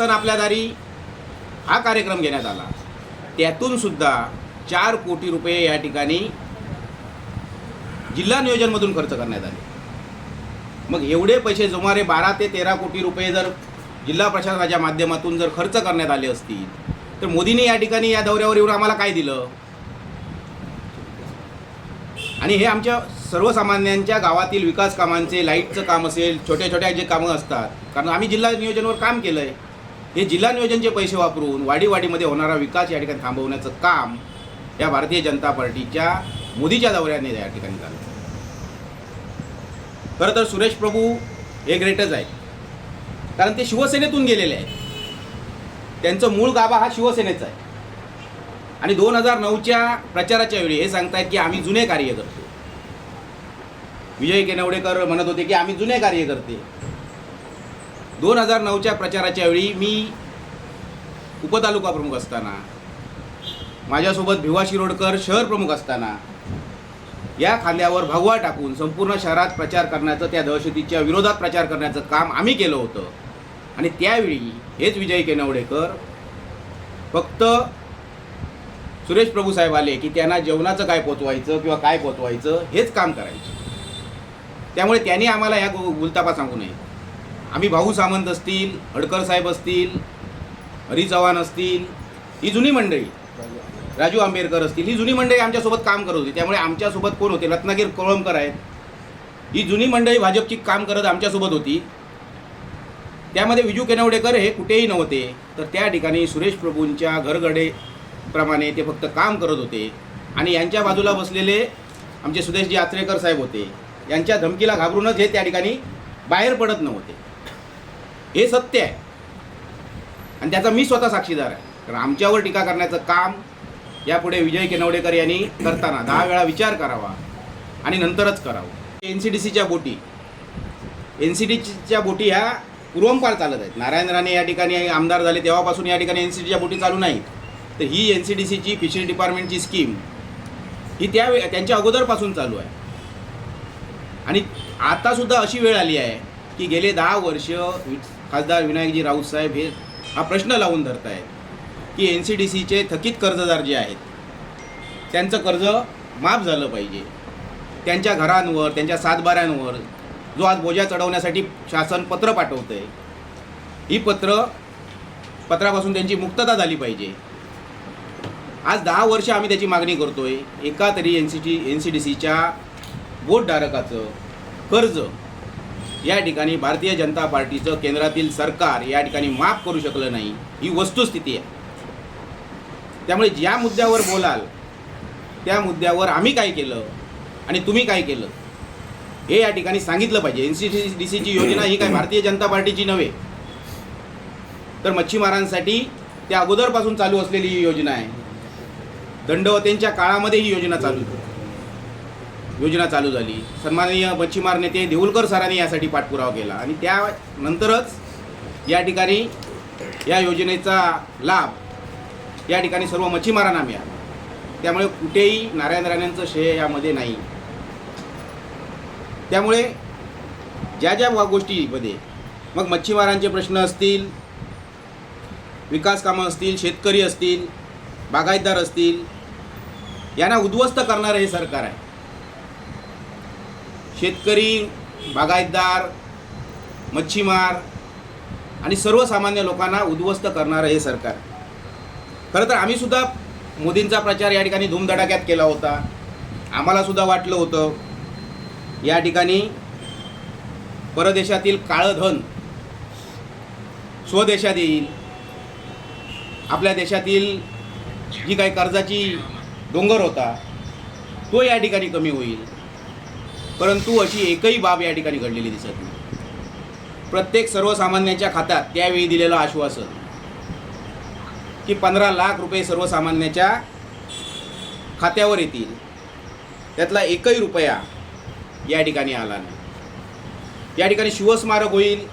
सण आपल्या दारी हा कार्यक्रम घेण्यात आला. त्यातून सुद्धा चार कोटी रुपये या ठिकाणी जिल्हा नियोजनमधून खर्च करण्यात आले. मग एवढे पैसे सुमारे बारा ते तेरा कोटी रुपये जर जिल्हा प्रशासनाच्या माध्यमातून जर खर्च करण्यात आले असतील तर मोदींनी या ठिकाणी या दौऱ्यावर येऊन आम्हाला काय दिलं? आणि हे आमच्या सर्वसामान्यांच्या गावातील विकास कामांचे लाईटचं काम असेल छोट्या छोट्या जे कामं असतात कारण आम्ही जिल्हा नियोजनवर काम केलं आहे हे जिल्हा नियोजनचे पैसे वापरून वाडीवाडीमध्ये होणारा विकास या ठिकाणी थांबवण्याचं काम या भारतीय जनता पार्टीच्या मोदीच्या दौऱ्याने या ठिकाणी झालं. खरं तर सुरेश प्रभू हे ग्रेटच आहे कारण ते शिवसेनेतून गेलेले आहेत. त्यांचं मूळ गाभा हा शिवसेनेचा आहे. आणि दोन हजार नऊच्या प्रचाराच्या वेळी हे सांगतायत की आम्ही जुने कार्य करतो विजय केनवडेकर म्हणत होते की आम्ही जुने कार्य करते दोन हजार नऊच्या प्रचाराच्या वेळी मी उपतालुका प्रमुख असताना माझ्यासोबत भिवा शिरोडकर शहर प्रमुख असताना या खांद्यावर भगवा टाकून संपूर्ण शहरात प्रचार करण्याचं त्या दहशतीच्या विरोधात प्रचार करण्याचं काम आम्ही केलं होतं. आणि त्यावेळी हेच विजय केनवडेकर फक्त सुरेश प्रभू साहेब आले की त्यांना जेवणाचं काय पोचवायचं किंवा काय पोचवायचं हेच काम करायचं. त्यामुळे त्यांनी आम्हाला या गुलतापा सांगू नये. आम्ही भाऊ सामंत असतील हडकर साहेब असतील हरी चव्हाण असतील ही जुनी मंडळी. राजू आंबेडकर असतील ही जुनी मंडळी आमच्यासोबत काम करत होती. त्यामुळे आमच्यासोबत कोण होते? रत्नागिर कोळंबकर आहेत. ही जुनी मंडळी भाजपची काम करत आमच्यासोबत होती. त्यामध्ये विजू केनवडेकर हे कुठेही नव्हते. तर त्या ठिकाणी सुरेश प्रभूंच्या घरगडे प्रमाणे ते फक्त काम करत होते. आणि यांच्या बाजूला बसलेले आमचे सुदेशजी आचरेकर साहेब होते. यांच्या धमकीला घाबरूनच हे त्या ठिकाणी बाहेर पडत नव्हते. हे सत्य आहे. आणि त्याचा मी स्वतः साक्षीदार आहे. कारण आमच्यावर टीका करण्याचं काम यापुढे विजय केनवडेकर यांनी करताना दहा वेळा विचार करावा आणि नंतरच करावं. एन सी डी सीच्या बोटी. एन सी डी सीच्या बोटी ह्या पूर्वंपार चालत आहेत. नारायण राणे या ठिकाणी आमदार झाले तेव्हापासून या ठिकाणी एन सी डीच्या बोटी चालू नाहीत. तर ही एन सी डी सीची फिशरी डिपार्टमेंटची स्कीम ही त्या त्यांच्या अगोदरपासून चालू आहे. आणि आतासुद्धा अशी वेळ आली आहे की गेले दहा वर्ष खासदार विनायकजी राऊत साहेब हे हा प्रश्न लावून धरत आहेत की एन सी डी सीचे थकीत कर्जदार जे आहेत त्यांचं कर्ज माफ झालं पाहिजे. त्यांच्या घरांवर त्यांच्या सातबाऱ्यांवर जो आज बोजा चढवण्यासाठी शासन पत्र पाठवतं आहे ही पत्र पत्रापासून त्यांची मुक्तता झाली पाहिजे. आज दहा वर्ष आम्ही त्याची मागणी करतो आहे एका तरी N C T N C D सीच्या बोटधारकाचं कर्ज या ठिकाणी भारतीय जनता पार्टीचं केंद्रातील सरकार या ठिकाणी माफ करू शकलं नाही ही वस्तुस्थिती आहे. त्यामुळे ज्या मुद्द्यावर बोलाल त्या मुद्द्यावर आम्ही काय केलं आणि तुम्ही काय केलं हे या ठिकाणी सांगितलं पाहिजे. एन सी डी सीची योजना ही काय भारतीय जनता पार्टीची नव्हे. तर मच्छीमारांसाठी त्या अगोदरपासून चालू असलेली ही योजना आहे. दंडवतेंच्या काळामध्ये ही योजना चालू योजना चालू झाली. सन्माननीय मच्छीमार नेते देऊलकर सरांनी यासाठी पाठपुरावा केला. आणि त्यानंतरच या ठिकाणी या योजनेचा लाभ या ठिकाणी सर्व मच्छीमारांना मिळाला. त्यामुळे कुठेही नारायण राणेंचं श्रेय यामध्ये नाही. त्यामुळे ज्या ज्या गोष्टीमध्ये मग मच्छीमारांचे प्रश्न असतील विकास कामं असतील शेतकरी असतील बागायतदार असतील यांना उद्ध्वस्त करणारं हे सरकार आहे. शेतकरी बागायतदार मच्छीमार आणि सर्वसामान्य लोकांना उद्ध्वस्त करणारं हे सरकार. खरं तर आम्हीसुद्धा मोदींचा प्रचार या ठिकाणी धूमधडाक्यात केला होता. आम्हालासुद्धा वाटलं होतं या ठिकाणी परदेशातील काळं धन स्वदेशात येईल. आपल्या देशातील जी काही कर्जाची डोंगर होता तो या ठिकाणी कमी होईल. परंतु अशी एकही बाब या ठिकाणी घडलेली दिसत नाही. प्रत्येक सर्वसामान्यांच्या खात्यात त्यावेळी दिलेलं आश्वासन की पंधरा लाख रुपये सर्वसामान्याच्या खात्यावर येतील. त्यातला एकही रुपया या ठिकाणी आला नाही. या ठिकाणी शिवस्मारक होईल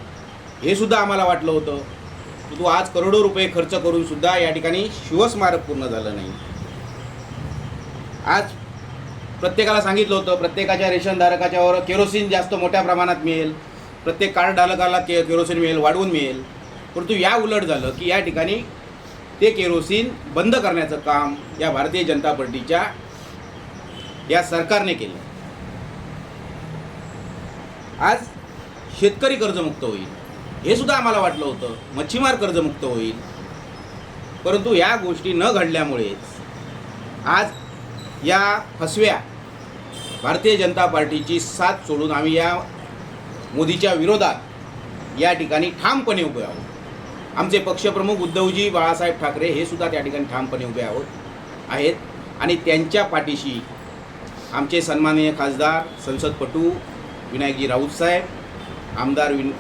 हे सुद्धा आम्हाला वाटलं होतं. परंतु आज करोडो रुपये खर्च करून सुद्धा या ठिकाणी शिवस्मारक पूर्ण झालं नाही. आज प्रत्येकाला सांगितलं होतं प्रत्येकाच्या रेशनधारकाच्यावर केरोसिन जास्त मोठ्या प्रमाणात मिळेल. प्रत्येक कार्ड धारकाला के केरोसिन मिळेल वाढवून मिळेल. परंतु या उलट झालं की या ठिकाणी ते केरोसिन बंद करण्याचं काम या भारतीय जनता पार्टीच्या या सरकारने केलं. आज शेतकरी कर्जमुक्त होईल. हे सुद्धा आम्हाला वाटलं होतं. मच्छीमार कर्जमुक्त होईल. परंतु या गोष्टी न घडल्यामुळेच आज या फसव्या भारतीय जनता पार्टीची साथ सोडून आम्ही या मोदीच्या विरोधात या ठिकाणी ठामपणे उभे आहोत. आमचे पक्षप्रमुख उद्धवजी बाळासाहेब ठाकरे हे सुद्धा त्या ठिकाणी ठामपणे उभे आहोत आहेत. आणि त्यांच्या पाठीशी आमचे सन्माननीय खासदार संसदपटू विनायकजी राऊत साहेब आमदार विन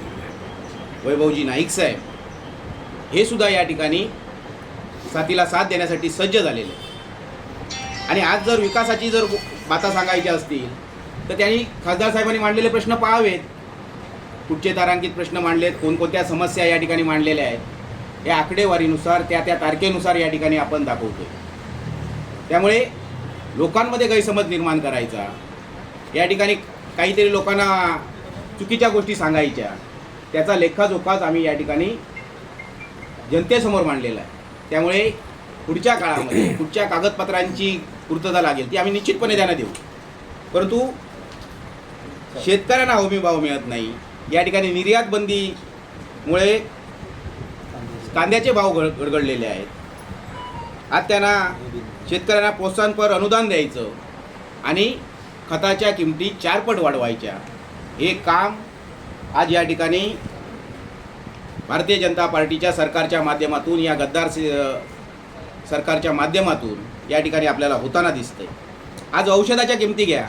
वैभवजी नाईक साहेब हे सुद्धा या ठिकाणी साथीला साथ देण्यासाठी सज्ज झालेले आणि आज जर विकासाची जर बाता सांगायच्या असतील तर त्यांनी खासदार साहेबांनी मांडलेले प्रश्न पाहावेत. कुठचे तारांकित प्रश्न मांडलेत कोणकोणत्या समस्या या ठिकाणी मांडलेल्या आहेत या आकडेवारीनुसार त्या त्या तारखेनुसार या ठिकाणी आपण दाखवतो त्यामुळे लोकांमध्ये गैरसमज निर्माण करायचा. या ठिकाणी काहीतरी लोकांना चुकीच्या गोष्टी सांगायच्या. त्याचा लेखाजोखाच आम्ही या ठिकाणी जनतेसमोर मांडलेला आहे. त्यामुळे पुढच्या काळामध्ये पुढच्या कागदपत्रांची पूर्तता लागेल ती आम्ही निश्चितपणे त्यांना देऊ. परंतु शेतकऱ्यांना हमी भाव मिळत नाही. या ठिकाणी निर्यात बंदीमुळे कांद्याचे भाव गड गडगडलेले आहेत. आज त्यांना शेतकऱ्यांना प्रोत्साहनपर अनुदान द्यायचं आणि खताच्या किमती चारपट वाढवायच्या. हे काम आज या ठिकाणी भारतीय जनता पार्टीच्या सरकारच्या माध्यमातून या गद्दार सरकारच्या माध्यमातून या ठिकाणी आपल्याला होताना दिसते आज औषधाच्या किमती घ्या.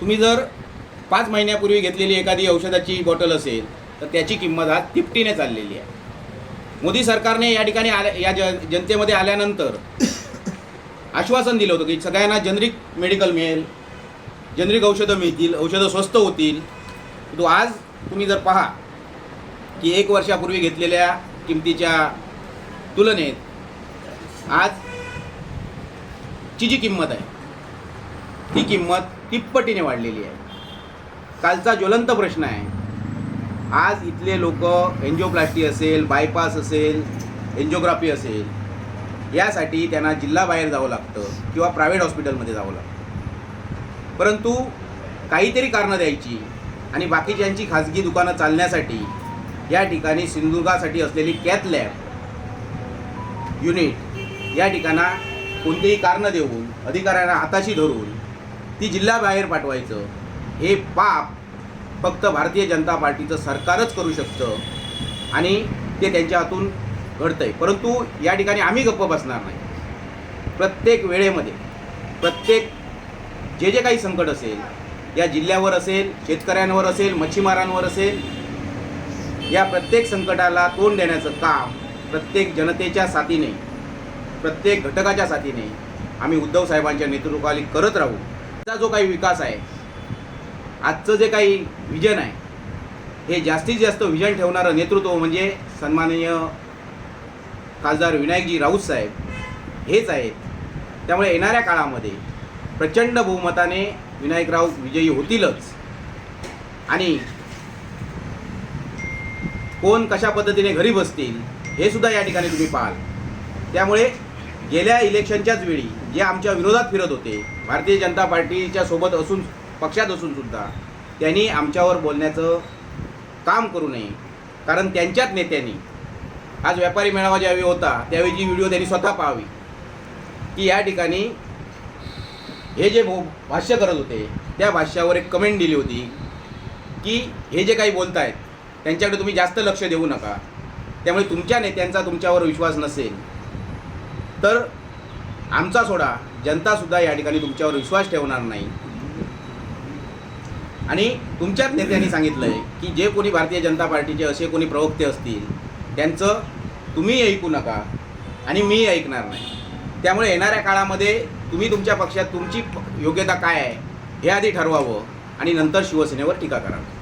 तुम्ही जर पाच महिन्यापूर्वी घेतलेली एखादी औषधाची बॉटल असेल तर त्याची किंमत आज तिपटीने चाललेली आहे. मोदी सरकारने या ठिकाणी आल्या या ज जनतेमध्ये आल्यानंतर आश्वासन दिलं होतं की सगळ्यांना जनरिक मेडिकल मिळेल जनरिक औषधं मिळतील औषधं स्वस्त होतील. तो आज तुम्ही जर पहा की एक वर्षापूर्वी घेतलेल्या किमतीच्या तुलनेत आज ची जी किंमत आहे ती किंमत तिप्पटीने वाढलेली आहे. कालचा ज्वलंत प्रश्न आहे. आज इथले लोक एन्जिओप्लास्टी असेल बायपास असेल एन्जिओग्राफी असेल यासाठी त्यांना जिल्हाबाहेर जावं लागतं किंवा प्रायव्हेट हॉस्पिटलमध्ये जावं लागतं. परंतु काहीतरी कारणं द्यायची आणि बाकीच्यांची खाजगी दुकानं चालण्यासाठी या ठिकाणी सिंधुदुर्गासाठी असलेली कॅथ लॅब युनिट या ठिकाणा कोणतेही कारणं देऊन अधिकाऱ्यांना हाताशी धरून ती जिल्हाबाहेर पाठवायचं हे पाप फक्त भारतीय जनता पार्टीचं सरकारच करू शकतं आणि ते त्यांच्या हातून घडतं आहे परंतु या ठिकाणी आम्ही गप्प बसणार नाही. प्रत्येक वेळेमध्ये प्रत्येक जे जे काही संकट असेल या जिल्ह्यावर असेल शेतकऱ्यांवर असेल मच्छीमारांवर असेल या प्रत्येक संकटाला तोंड देण्याचं काम प्रत्येक जनतेच्या साथीने प्रत्येक घटकाच्या साथीने आम्ही उद्धव साहेबांच्या नेतृत्वाखाली करत राहू. आजचा जो काही विकास आहे आजचं जे काही विजन आहे हे जास्तीत जास्त विजन ठेवणारं नेतृत्व म्हणजे सन्माननीय खासदार विनायकजी राऊत साहेब हेच आहेत त्यामुळे येणाऱ्या काळामध्ये प्रचंड बहुमताने विनायकराव विजयी होतीलच. आणि कोण कशा पद्धतीने घरी बसतील हे सुद्धा या ठिकाणी तुम्ही पाहाल. त्यामुळे गेल्या इलेक्शनच्याच वेळी जे आमच्या विरोधात फिरत होते भारतीय जनता पार्टीच्या सोबत असून पक्षात असून सुद्धा त्यांनी आमच्यावर बोलण्याचं काम करू नये. कारण त्यांच्याच नेत्यांनी आज व्यापारी मेळावा ज्यावेळी होता त्यावेळी जी व्हिडिओ त्यांनी स्वतः पाहावी की या ठिकाणी हे जे भो- भाष्य करत होते त्या भाष्यावर एक कमेंट दिली होती की हे जे काही बोलत आहेत त्यांच्याकडे तुम्ही जास्त लक्ष देऊ नका. त्यामुळे तुमच्या नेत्यांचा तुमच्यावर विश्वास नसेल. तर आमचा सोडा जनतासुद्धा या ठिकाणी तुमच्यावर विश्वास ठेवणार नाही. आणि तुमच्याच नेत्यांनी सांगितलं आहे की जे कोणी भारतीय जनता पार्टीचे असे कोणी प्रवक्ते असतील त्यांचं तुम्ही ऐकू नका आणि मी ऐकणार नाही. त्यामुळे येणाऱ्या काळामध्ये तुम्ही तुमच्या पक्षात तुमची योग्यता काय आहे हे आधी ठरवावं आणि नंतर शिवसेनेवर टीका करावी.